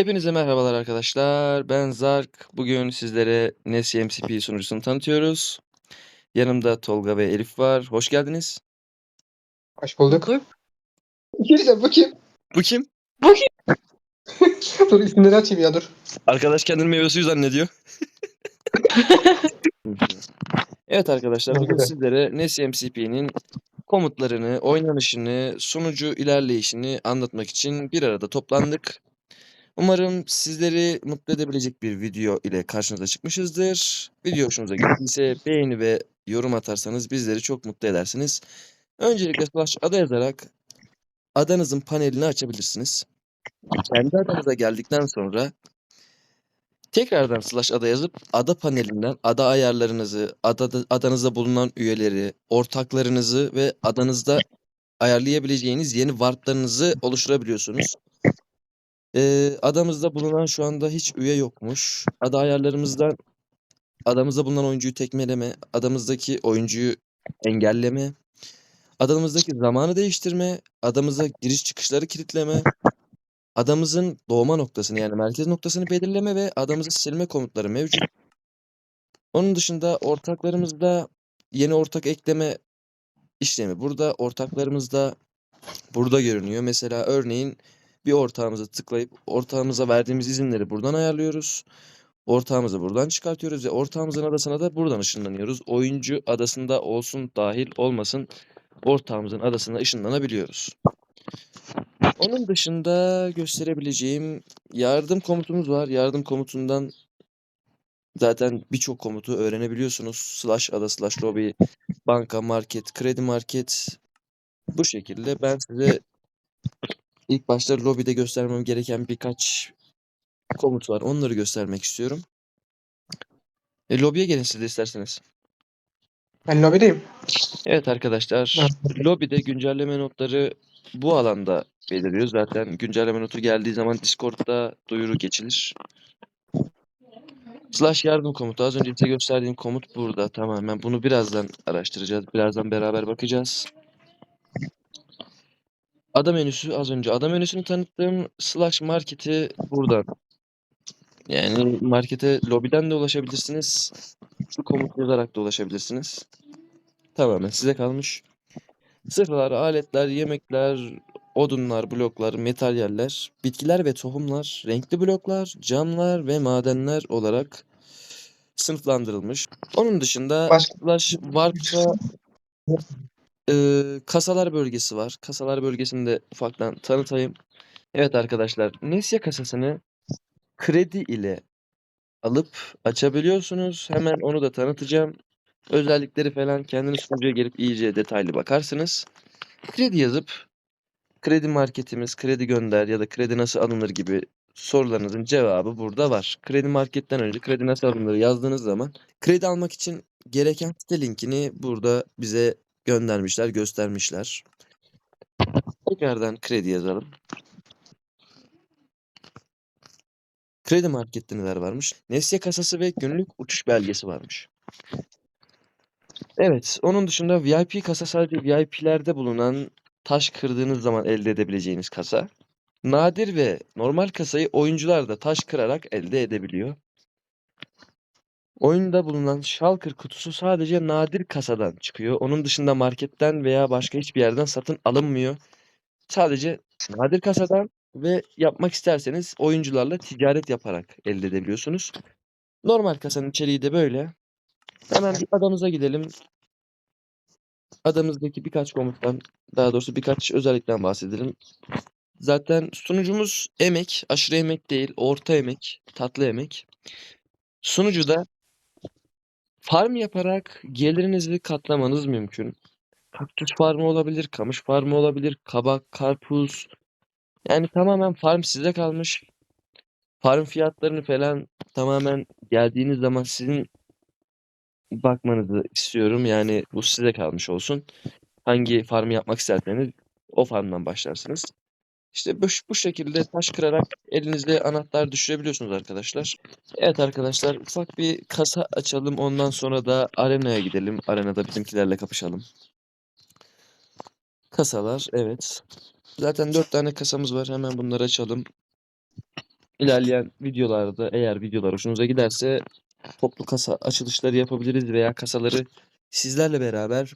Hepinize merhabalar arkadaşlar. Ben Zark. Bugün sizlere Nessie MCP sunucusunu tanıtıyoruz. Yanımda Tolga ve Elif var. Hoş geldiniz. Hoş bulduk. Gireceğim bu kim? Bu kim? dur isimleri açayım ya dur. Arkadaş kendini meyve suyu zannediyor. evet arkadaşlar bugün sizlere Nessie MCP'nin komutlarını, oynanışını, sunucu ilerleyişini anlatmak için bir arada toplandık. Umarım sizleri mutlu edebilecek bir video ile karşınıza çıkmışızdır. Video hoşunuza gittiyse beğeni ve yorum atarsanız bizleri çok mutlu edersiniz. Öncelikle slash ada yazarak adanızın panelini açabilirsiniz. Kendi adanıza geldikten sonra tekrardan slash ada yazıp ada panelinden ada ayarlarınızı, adada, adanızda bulunan üyeleri, ortaklarınızı ve adanızda ayarlayabileceğiniz yeni warplarınızı oluşturabiliyorsunuz. Ee, adamızda bulunan şu anda hiç üye yokmuş. Ada ayarlarımızdan adamızda bulunan oyuncuyu tekmeleme, adamızdaki oyuncuyu engelleme, adamızdaki zamanı değiştirme, adamıza giriş çıkışları kilitleme, adamızın doğma noktasını yani merkez noktasını belirleme ve adamızı silme komutları mevcut. Onun dışında ortaklarımızda yeni ortak ekleme işlemi burada. Ortaklarımızda burada görünüyor. Mesela örneğin bir ortağımıza tıklayıp ortağımıza verdiğimiz izinleri buradan ayarlıyoruz. Ortağımızı buradan çıkartıyoruz ve ortağımızın adasına da buradan ışınlanıyoruz. Oyuncu adasında olsun dahil olmasın ortağımızın adasına ışınlanabiliyoruz. Onun dışında gösterebileceğim yardım komutumuz var. Yardım komutundan zaten birçok komutu öğrenebiliyorsunuz. Slash ada slash lobby, banka, market, kredi market. Bu şekilde ben size ilk başta lobide göstermem gereken birkaç komut var. Onları göstermek istiyorum. E, lobiye gelin siz de isterseniz. Ben lobideyim. Evet arkadaşlar, lobide güncelleme notları bu alanda belirliyor. Zaten güncelleme notu geldiği zaman Discord'da duyuru geçilir. Slash yardım komutu. Az önce size gösterdiğim komut burada. Tamamen bunu birazdan araştıracağız. Birazdan beraber bakacağız. Ada menüsü az önce ada menüsünü tanıttım. Slash marketi buradan. Yani markete lobiden de ulaşabilirsiniz. Şu komut yazarak da ulaşabilirsiniz. Tamamen size kalmış. Sıfırlar, aletler, yemekler, odunlar, bloklar, materyaller, bitkiler ve tohumlar, renkli bloklar, camlar ve madenler olarak sınıflandırılmış. Onun dışında Başka- Slash Warp'ta e, kasalar bölgesi var. Kasalar bölgesini de ufaktan tanıtayım. Evet arkadaşlar, Nesya kasasını kredi ile alıp açabiliyorsunuz. Hemen onu da tanıtacağım. Özellikleri falan kendiniz sunucuya gelip iyice detaylı bakarsınız. Kredi yazıp kredi marketimiz, kredi gönder ya da kredi nasıl alınır gibi sorularınızın cevabı burada var. Kredi marketten önce kredi nasıl alınır yazdığınız zaman kredi almak için gereken site linkini burada bize göndermişler, göstermişler. Tekrardan kredi yazalım. Kredi markette neler varmış? Nesye kasası ve günlük uçuş belgesi varmış. Evet, onun dışında VIP kasa sadece VIP'lerde bulunan taş kırdığınız zaman elde edebileceğiniz kasa. Nadir ve normal kasayı oyuncular da taş kırarak elde edebiliyor. Oyunda bulunan Shulker kutusu sadece nadir kasadan çıkıyor. Onun dışında marketten veya başka hiçbir yerden satın alınmıyor. Sadece nadir kasadan ve yapmak isterseniz oyuncularla ticaret yaparak elde edebiliyorsunuz. Normal kasanın içeriği de böyle. Hemen bir adamıza gidelim. Adamızdaki birkaç komuttan, daha doğrusu birkaç özellikten bahsedelim. Zaten sunucumuz emek, aşırı emek değil, orta emek, tatlı emek. Sunucuda farm yaparak gelirinizi katlamanız mümkün. Kaktüs farmı olabilir, kamış farmı olabilir, kabak, karpuz. Yani tamamen farm size kalmış. Farm fiyatlarını falan tamamen geldiğiniz zaman sizin bakmanızı istiyorum. Yani bu size kalmış olsun. Hangi farmı yapmak isterseniz o farmdan başlarsınız. İşte bu, bu şekilde taş kırarak elinizde anahtar düşürebiliyorsunuz arkadaşlar. Evet arkadaşlar ufak bir kasa açalım. Ondan sonra da arenaya gidelim. Arenada bizimkilerle kapışalım. Kasalar evet. Zaten dört tane kasamız var. Hemen bunları açalım. ilerleyen videolarda eğer videolar hoşunuza giderse toplu kasa açılışları yapabiliriz veya kasaları sizlerle beraber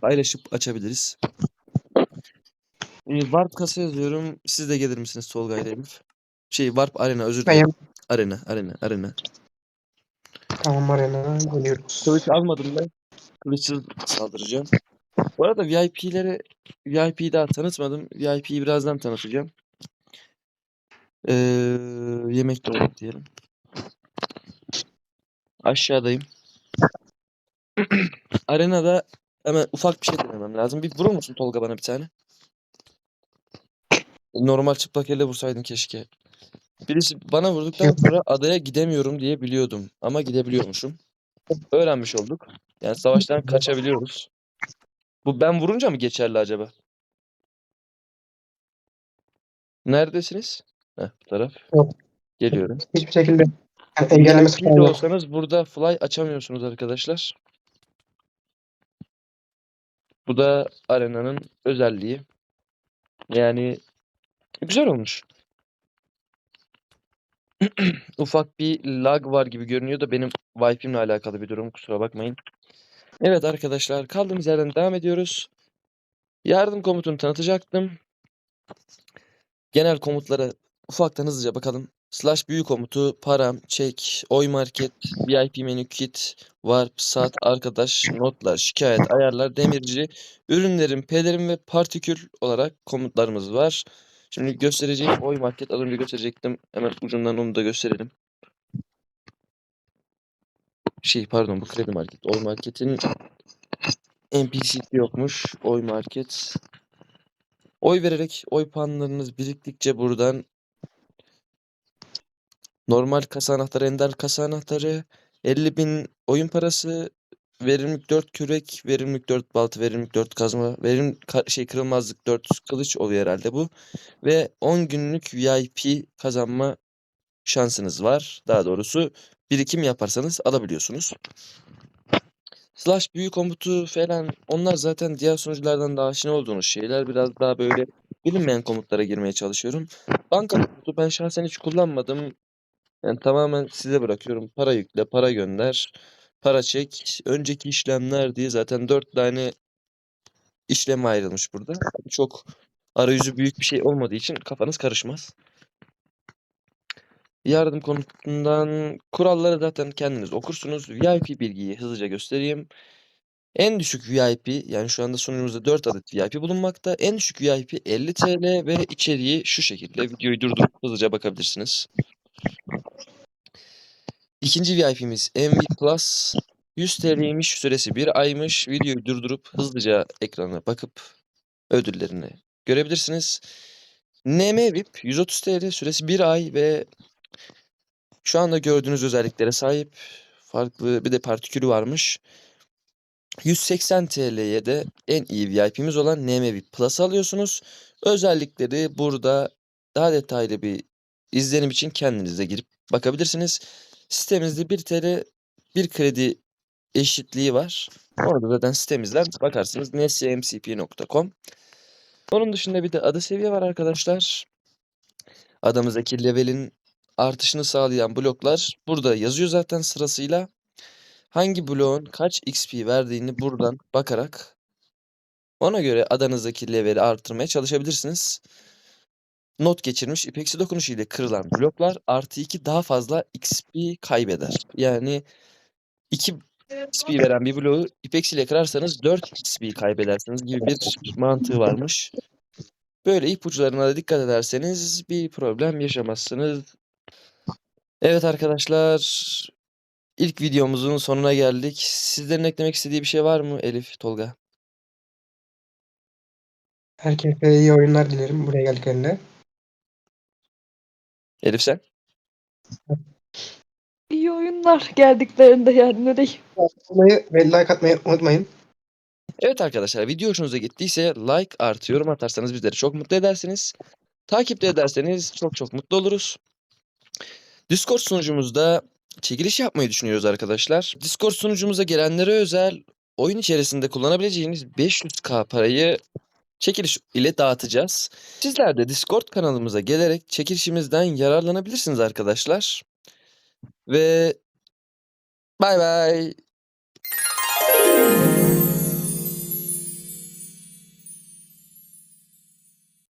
paylaşıp açabiliriz. Ee, Warp kasa yazıyorum. Siz de gelir misiniz Tolga ile Elif? Şey Warp Arena özür dilerim. Arena, Arena, Arena. Tamam Arena geliyoruz. Kılıç almadım ben. Kılıçsız saldıracağım. Bu arada VIP'lere VIP'yi daha tanıtmadım. VIP'yi birazdan tanıtacağım. Ee, yemek de olur diyelim. Aşağıdayım. Arenada hemen ufak bir şey denemem lazım. Bir vurur musun Tolga bana bir tane? Normal çıplak elle vursaydın keşke. Birisi bana vurduktan sonra adaya gidemiyorum diye biliyordum. Ama gidebiliyormuşum. Öğrenmiş olduk. Yani savaştan kaçabiliyoruz. Bu ben vurunca mı geçerli acaba? Neredesiniz? Heh, bu taraf. Yok. Geliyorum. Hiçbir şekilde yani engellemesi falan yok. olsanız burada fly açamıyorsunuz arkadaşlar. Bu da arenanın özelliği. Yani güzel olmuş. Ufak bir lag var gibi görünüyor da benim Wi-Fi'mle alakalı bir durum kusura bakmayın. Evet arkadaşlar kaldığımız yerden devam ediyoruz. Yardım komutunu tanıtacaktım. Genel komutlara ufaktan hızlıca bakalım. Slash büyük komutu, param, çek, oy market, VIP menü kit, warp, sat, arkadaş, notlar, şikayet, ayarlar, demirci, ürünlerin, pelerin ve partikül olarak komutlarımız var. Şimdi göstereceğim oy market az gösterecektim. Hemen ucundan onu da gösterelim. Şey pardon bu kredi market. Oy marketin NPC'si yokmuş. Oy market. Oy vererek oy puanlarınız biriktikçe buradan normal kasa anahtarı, ender kasa anahtarı, 50.000 oyun parası, verimlilik 4 kürek, verimlilik 4 balta, verimlilik 4 kazma, verim şey kırılmazlık 4 kılıç oluyor herhalde bu. Ve 10 günlük VIP kazanma şansınız var. Daha doğrusu birikim yaparsanız alabiliyorsunuz. Slash büyük komutu falan onlar zaten diğer sunuculardan daha aşina olduğunuz şeyler. Biraz daha böyle bilinmeyen komutlara girmeye çalışıyorum. Banka komutu ben şahsen hiç kullanmadım. Yani tamamen size bırakıyorum. Para yükle, para gönder, para çek, önceki işlemler diye zaten 4 tane işleme ayrılmış burada. Çok arayüzü büyük bir şey olmadığı için kafanız karışmaz. Yardım konutundan kuralları zaten kendiniz okursunuz. VIP bilgiyi hızlıca göstereyim. En düşük VIP yani şu anda sunucumuzda 4 adet VIP bulunmakta. En düşük VIP 50 TL ve içeriği şu şekilde. Videoyu durdurup hızlıca bakabilirsiniz. İkinci VIP'miz MV Plus. 100 TL'ymiş, süresi 1 aymış. Videoyu durdurup hızlıca ekrana bakıp ödüllerini görebilirsiniz. NM VIP 130 TL, süresi 1 ay ve şu anda gördüğünüz özelliklere sahip. Farklı bir de partikülü varmış. 180 TL'ye de en iyi VIP'miz olan NMV Plus alıyorsunuz. Özellikleri burada daha detaylı bir izlenim için kendiniz de girip bakabilirsiniz. Sitemizde 1 TL 1 kredi eşitliği var. Orada zaten sitemizden bakarsınız nescmcp.com. Onun dışında bir de adı seviye var arkadaşlar. Adamızdaki levelin artışını sağlayan bloklar burada yazıyor zaten sırasıyla. Hangi bloğun kaç XP verdiğini buradan bakarak ona göre adanızdaki leveli artırmaya çalışabilirsiniz. Not geçirmiş ipeksi dokunuş ile kırılan bloklar artı 2 daha fazla XP kaybeder. Yani 2 XP veren bir bloğu ipeksi ile kırarsanız 4 XP kaybedersiniz gibi bir mantığı varmış. Böyle ipuçlarına da dikkat ederseniz bir problem yaşamazsınız. Evet arkadaşlar ilk videomuzun sonuna geldik. Sizlerin eklemek istediği bir şey var mı Elif, Tolga? Herkese iyi oyunlar dilerim buraya geldiklerinde. Elif sen? İyi oyunlar geldiklerinde yani ne diyeyim. Olmayı ve like atmayı unutmayın. Evet arkadaşlar video hoşunuza gittiyse like artı yorum atarsanız bizleri çok mutlu edersiniz. Takip de ederseniz çok çok mutlu oluruz. Discord sunucumuzda çekiliş yapmayı düşünüyoruz arkadaşlar. Discord sunucumuza gelenlere özel oyun içerisinde kullanabileceğiniz 500k parayı çekiliş ile dağıtacağız. Sizler de Discord kanalımıza gelerek çekilişimizden yararlanabilirsiniz arkadaşlar. Ve bay bay.